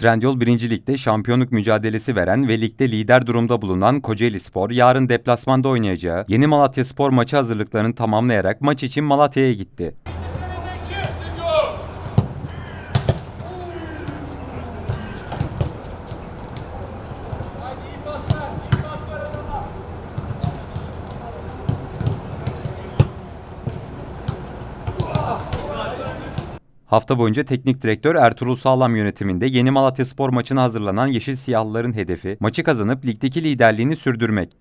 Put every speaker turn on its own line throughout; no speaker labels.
Trendyol 1. Lig'de şampiyonluk mücadelesi veren ve ligde lider durumda bulunan Kocaeli Spor yarın deplasmanda oynayacağı Yeni Malatya Spor maçı hazırlıklarını tamamlayarak maç için Malatya'ya gitti. Hafta boyunca teknik direktör Ertuğrul Sağlam yönetiminde Yeni Malatya Spor maçına hazırlanan Yeşil Siyahlıların hedefi maçı kazanıp ligdeki liderliğini sürdürmek.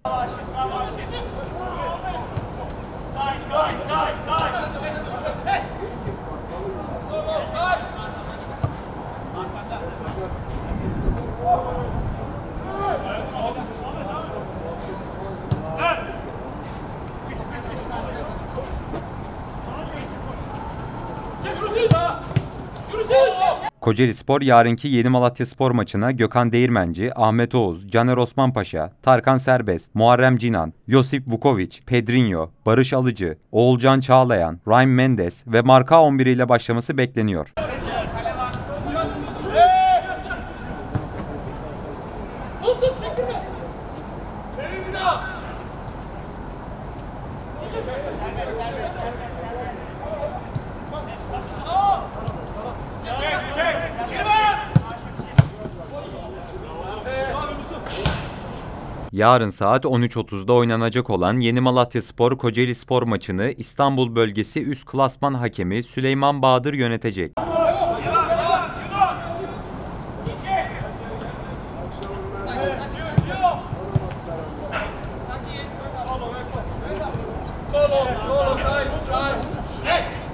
Kocaeli Spor yarınki Yeni Malatya Spor maçına Gökhan Değirmenci, Ahmet Oğuz, Caner Osmanpaşa, Tarkan Serbest, Muharrem Cinan, Josip Vukovic, Pedrinho, Barış Alıcı, Oğulcan Çağlayan, Ryan Mendes ve marka 11 ile başlaması bekleniyor.
Tut çekilme.
Yarın saat 13.30'da oynanacak olan Yeni Malatya Spor Kocaeli Spor maçını İstanbul bölgesi üst klasman hakemi Süleyman Bahadır yönetecek. Solo, solo, time, time. Yes.